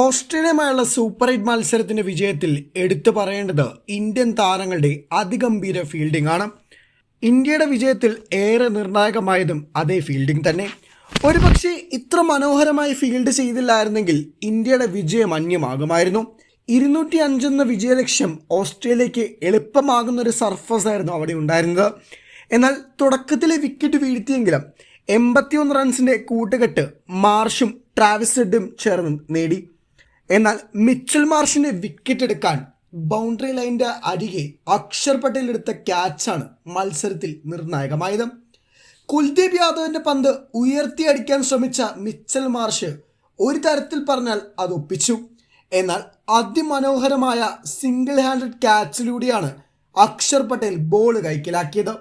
ഓസ്ട്രേലിയയുമായുള്ള super eight മത്സരത്തിന്റെ വിജയത്തിൽ എടുത്തു പറയേണ്ടത് ഇന്ത്യൻ താരങ്ങളുടെ അതിഗംഭീര ഫീൽഡിംഗ് ആണ്. ഇന്ത്യയുടെ വിജയത്തിൽ ഏറെ നിർണായകമായതും അതേ ഫീൽഡിംഗ് തന്നെ. ഒരുപക്ഷെ ഇത്ര മനോഹരമായി ഫീൽഡ് ചെയ്തില്ലായിരുന്നെങ്കിൽ ഇന്ത്യയുടെ വിജയം അന്യമാകുമായിരുന്നു. ഇരുന്നൂറ്റി അഞ്ചെന്ന വിജയലക്ഷ്യം ഓസ്ട്രേലിയക്ക് എളുപ്പമാകുന്ന ഒരു സർഫസ് ആയിരുന്നു അവിടെ ഉണ്ടായിരുന്നത്. എന്നാൽ തുടക്കത്തിലെ വിക്കറ്റ് വീഴ്ത്തിയെങ്കിലും എൺപത്തിയൊന്ന് റൺസിന്റെ കൂട്ടുകെട്ട് മാർഷും ട്രാവിസ് ചേർന്ന് നേടി. എന്നാൽ മിച്ചൽ മാർഷിന്റെ വിക്കറ്റ് എടുക്കാൻ ബൗണ്ടറി ലൈന്റെ അരികെ അക്ഷർ പട്ടേൽ എടുത്ത ക്യാച്ചാണ് മത്സരത്തിൽ നിർണായകമായത്. കുൽദീപ് യാദവിന്റെ പന്ത് ഉയർത്തി അടിക്കാൻ ശ്രമിച്ച മിച്ചൽ മാർഷ് ഒരു തരത്തിൽ പറഞ്ഞാൽ അത് ഒപ്പിച്ചു. എന്നാൽ അതിമനോഹരമായ സിംഗിൾ ഹാൻഡഡ് ക്യാച്ചിലൂടെയാണ് അക്ഷർ പട്ടേൽ ബോൾ കൈക്കലാക്കിയത്.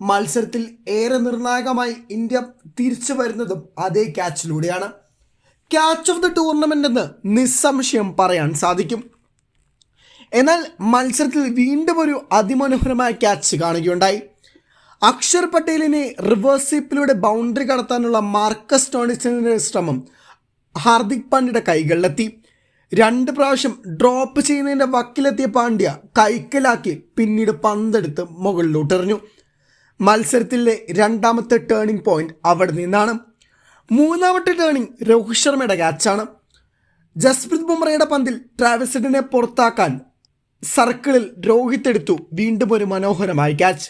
മത്സരത്തിൽ ഏറെ നിർണായകമായി ഇന്ത്യ തിരിച്ചു വരുന്നതും അതേ ക്യാച്ചിലൂടെയാണ് ക്യാച്ച് ഓഫ് ദ ടൂർണമെന്റ് എന്ന് നിസ്സംശയം പറയാൻ സാധിക്കും. എന്നാൽ മത്സരത്തിൽ വീണ്ടും ഒരു അതിമനോഹരമായ ക്യാച്ച് കാണുകയുണ്ടായി. അക്ഷർ പട്ടേലിനെ റിവേഴ്സ് സ്വീപ്പിലൂടെ ബൗണ്ടറി കടത്താനുള്ള മാർക്കസ് ടോണിസിന്റെ ശ്രമം ഹാർദിക് പാണ്ഡ്യയുടെ കൈകളിലെത്തി. രണ്ട് പ്രാവശ്യം ഡ്രോപ്പ് ചെയ്യുന്നതിന്റെ വക്കിലെത്തിയ പാണ്ഡ്യ കൈക്കലാക്കി പിന്നീട് പന്തെടുത്ത് മുകളിലോട്ടെറിഞ്ഞു. മത്സരത്തിലെ രണ്ടാമത്തെ ടേണിംഗ് പോയിന്റ് അവിടെ നിന്നാണ്. മൂന്നാമത്തെ ടേണിംഗ് രോഹിത് ശർമ്മയുടെ ക്യാച്ചാണ് ജസ്പ്രീത് ബുംറയുടെ പന്തിൽ ട്രാവിസിഡിനെ പുറത്താക്കാൻ സർക്കിളിൽ രോഹിത് എടുത്തു. വീണ്ടും ഒരു മനോഹരമായ ക്യാച്ച്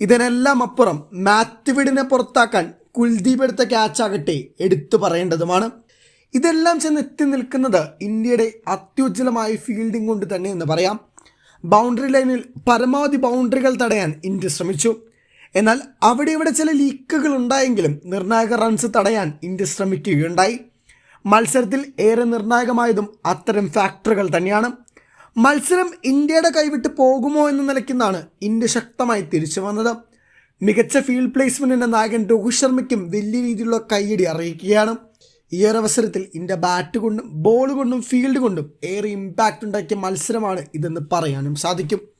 ഇതിനെല്ലാം അപ്പുറം മാത്യുവിഡിനെ പുറത്താക്കാൻ കുൽദീപ് എടുത്ത ക്യാച്ചാകട്ടെ എടുത്തു പറയേണ്ടതുമാണ്. ഇതെല്ലാം ചെന്ന് എത്തി നിൽക്കുന്നത് ഇന്ത്യയുടെ അത്യുജ്വലമായ ഫീൽഡിംഗ് കൊണ്ട് തന്നെ എന്ന് പറയാം. ബൗണ്ടറി ലൈനിൽ പരമാവധി ബൗണ്ടറികൾ തടയാൻ ഇന്ത്യ ശ്രമിച്ചു. എന്നാൽ അവിടെ ഇവിടെ ചില ലീക്കുകൾ ഉണ്ടായെങ്കിലും നിർണായക റൺസ് തടയാൻ ഇന്ത്യ ശ്രമിക്കുകയുണ്ടായി. മത്സരത്തിൽ ഏറെ നിർണായകമായതും അത്തരം ഫാക്ടറുകൾ തന്നെയാണ്. മത്സരം ഇന്ത്യയുടെ കൈവിട്ട് പോകുമോ എന്ന നിലയ്ക്കുന്നാണ് ഇന്ത്യ ശക്തമായി തിരിച്ചു വന്നത്. മികച്ച ഫീൽഡ് പ്ലേസ്മെന്റിന്റെ നായകൻ രോഹിത് ശർമ്മയ്ക്കും വലിയ രീതിയിലുള്ള കൈയടി അറിയിക്കുകയാണ്. ഈ ഒരു അവസരത്തിൽ ഇന്ത്യ ബാറ്റ് കൊണ്ടും ബോൾ കൊണ്ടും ഫീൽഡ് കൊണ്ടും ഏറെ ഇമ്പാക്റ്റ് ഉണ്ടാക്കിയ മത്സരമാണ് ഇതെന്ന് പറയാനും സാധിക്കും.